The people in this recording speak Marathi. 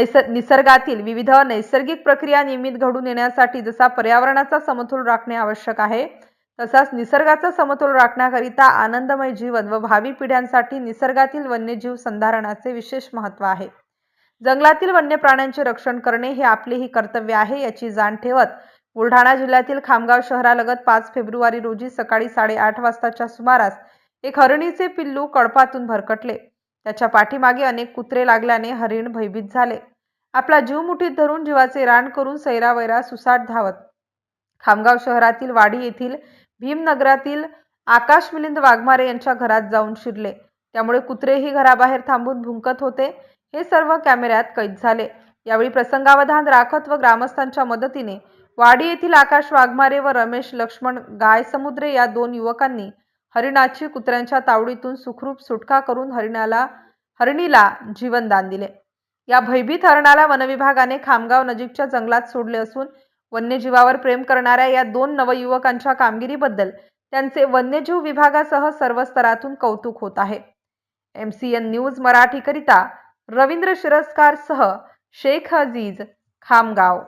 नैस निसर्गातील विविध नैसर्गिक प्रक्रिया नियमित घडून येण्यासाठी जसा पर्यावरणाचा समतोल राखणे आवश्यक आहे तसाच निसर्गाचा समतोल राखण्याकरिता आनंदमय जीवन व भावी पिढ्यांसाठी निसर्गातील वन्यजीव संधारणाचे विशेष महत्त्व आहे. जंगलातील वन्य प्राण्यांचे रक्षण करणे हे आपलेही कर्तव्य आहे याची जाण ठेवत बुलढाणा जिल्ह्यातील खामगाव शहरालगत पाच फेब्रुवारी रोजी सकाळी साडेआठ वाजताच्या सुमारास एक हरणीचे पिल्लू कळपातून भरकटले. त्याच्या पाठीमागे अनेक कुत्रे लागल्याने हरिण भयभीत झाले. आपला जीव मुठीत धरून जीवाचे रान करून सैरावैरा सुसाट धावत. खामगाव शहरातील वाडी येथील भीमनगरातील आकाश मिलिंद वाघमारे यांच्या घरात जाऊन शिरले. त्यामुळे कुत्रेही घराबाहेर थांबून भुंकत होते. हे सर्व कॅमेऱ्यात कैद झाले. यावेळी प्रसंगावधान राखत व ग्रामस्थांच्या मदतीने वाडी येथील आकाश वाघमारे व रमेश लक्ष्मण गायसमुद्रे या दोन युवकांनी हरिणाची कुत्र्यांच्या तावडीतून सुखरूप सुटका करून हरिणाला हरिणीला जीवनदान दिले. या भयभीत हरणाला वनविभागाने खामगाव नजीकच्या जंगलात सोडले असून वन्यजीवावर प्रेम करणाऱ्या या दोन नवयुवकांच्या कामगिरीबद्दल त्यांचे वन्यजीव विभागासह सर्व स्तरातून कौतुक होत आहे. एम सी एन न्यूज मराठीकरिता रवींद्र शिरस्कार सह शेख अजीज खामगाव.